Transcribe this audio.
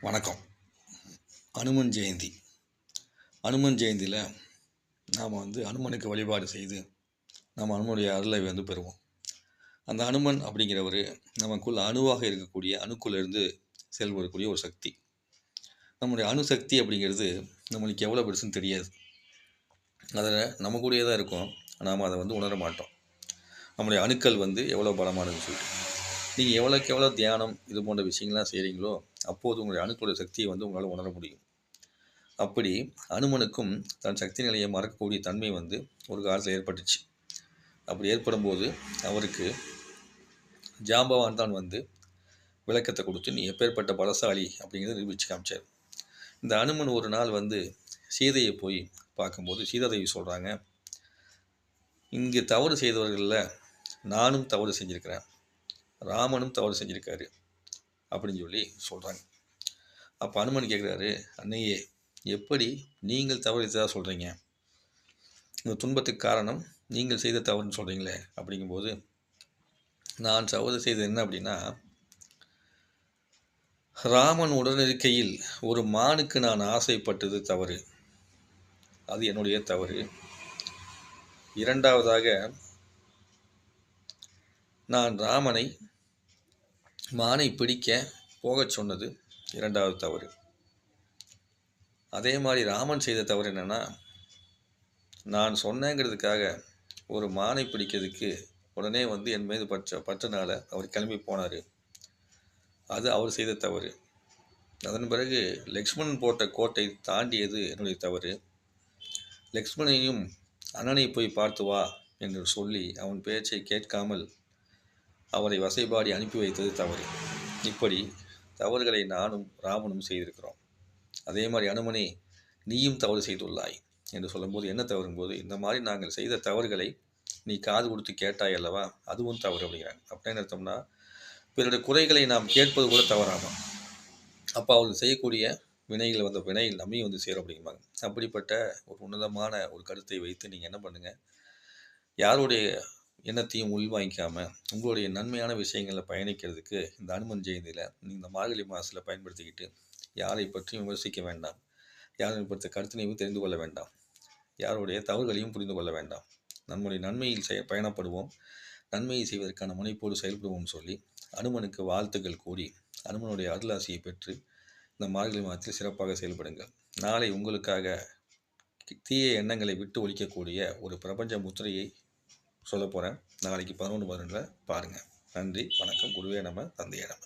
வணக்கம். அனுமன் ஜெயந்தி. அனுமன் ஜெயந்தியில் நாம் வந்து அனுமனுக்கு வழிபாடு செய்து நம்ம அனுமனுடைய அருளை வந்து பெறுவோம். அந்த அனுமன் அப்படிங்கிறவர் நமக்குள் அணுவாக இருக்கக்கூடிய அணுக்குள்ளேருந்து செயல்படக்கூடிய ஒரு சக்தி. நம்முடைய அணுசக்தி அப்படிங்கிறது நம்மளுக்கு எவ்வளோ பெருசுன்னு தெரியாது. அதில் நம்ம கூடயே தான் இருக்கும். நாம் அதை வந்து உணர மாட்டோம். நம்முடைய அணுக்கள் வந்து எவ்வளோ பலமானதுன்னு சொல்லிட்டு. நீங்கள் எவ்வளோக்கு எவ்வளோ தியானம் இது போன்ற விஷயங்கள்லாம் செய்கிறீங்களோ அப்போது உங்களுடைய அணுக்களுடைய சக்தியை வந்து உங்களால் உணர முடியும். அப்படி அனுமனுக்கும் தன் சக்தி நிலையை மறக்கக்கூடிய தன்மை வந்து ஒரு காலத்தில் ஏற்பட்டுச்சு. அப்படி ஏற்படும் போது அவருக்கு ஜாம்பவான் தான் வந்து விளக்கத்தை கொடுத்து நீ எப்பேற்பட்ட பலசாலி அப்படிங்கிறத நிரூபித்து காமிச்சார். இந்த அனுமன் ஒரு நாள் வந்து சீதையை போய் பார்க்கும்போது சீதாதேவி சொல்கிறாங்க இங்கே தவறு செய்தவர்களில் நானும் தவறு செஞ்சுருக்கிறேன். ராமனும் தவறு செஞ்சுருக்காரு அப்படின்னு சொல்லி சொல்கிறாங்க அப்போ அனுமன் கேட்குறாரு அன்னையே எப்படி நீங்கள் தவறு சொல்கிறீங்க இந்த துன்பத்துக்கு காரணம் நீங்கள் செய்த தவறுன்னு சொல்கிறீங்களே அப்படிங்கும்போது நான் சகோதரி செய்தது என்ன அப்படின்னா ராமன் உடனிருக்கையில் ஒரு மானுக்கு நான் ஆசைப்பட்டது தவறு. அது என்னுடைய தவறு. இரண்டாவதாக நான் ராமனை மானை பிடிக்க போகச் சொன்னது இரண்டாவது தவறு. அதே மாதிரி ராமன் செய்த தவறு என்னென்னா நான் சொன்னேங்கிறதுக்காக ஒரு மானை பிடிக்கிறதுக்கு உடனே வந்து என் மீது பற்ற பற்றனால அவர் கிளம்பி போனார். அது அவர் செய்த தவறு. அதன் பிறகு லக்ஷ்மணன் போட்ட கோட்டை தாண்டியது என்னுடைய தவறு. லக்ஷ்மணையும் அண்ணனை போய் பார்த்து வா என்று சொல்லி அவன் பேச்சை கேட்காமல் அவரை வசைபாடி அனுப்பி வைத்தது தவறு. இப்படி தவறுகளை நானும் ராமனும் செய்திருக்கிறோம். அதே மாதிரி அனுமனே நீயும் தவறு செய்துள்ளாய் என்று சொல்லும்போது என்ன தவறும்போது? இந்த மாதிரி நாங்கள் செய்த தவறுகளை நீ காது கொடுத்து கேட்டாய் அல்லவா? அதுவும் தவறு அப்படிங்கிறாங்க. அப்படின்னு அர்த்தம்னா பிறருடைய குறைகளை நாம் கேட்பது கூட தவறாகும் அப்போ அவர்கள் செய்யக்கூடிய வினைகள் வந்த வினைகள் நம்மையும் வந்து சேரும் அப்படிம்பாங்க. அப்படிப்பட்ட ஒரு உன்னதமான ஒரு கருத்தை வைத்து நீங்கள் என்ன பண்ணுங்கள் யாருடைய எண்ணத்தையும் உள்வாங்கிக்காமல் உங்களுடைய நன்மையான விஷயங்களில் பயணிக்கிறதுக்கு இந்த அனுமன் ஜெயந்தியில் இந்த மார்கழி மாதத்தில் பயன்படுத்திக்கிட்டு யாரை பற்றியும் விமர்சிக்க வேண்டாம். யாரை பற்றிய கருத்தினையும் தெரிந்து கொள்ள வேண்டாம். யாருடைய தவறுகளையும் புரிந்து கொள்ள வேண்டாம். நம்முடைய நன்மையில் செய பயணப்படுவோம். நன்மையை செய்வதற்கான முனைப்போடு செயல்படுவோம் சொல்லி அனுமனுக்கு வாழ்த்துக்கள் கூடி அனுமனுடைய அருளாசியை பெற்று இந்த மார்கழி மாதத்தில் சிறப்பாக செயல்படுங்கள். நாளை உங்களுக்காக தீய எண்ணங்களை விட்டு ஒழிக்கக்கூடிய ஒரு பிரபஞ்ச முத்திரையை சொல்ல போகிறேன் நாளைக்கு பதினொன்று பதினொன்றில் பாருங்கள் நன்றி வணக்கம். குருவே நம்ம தந்தையே நம்ம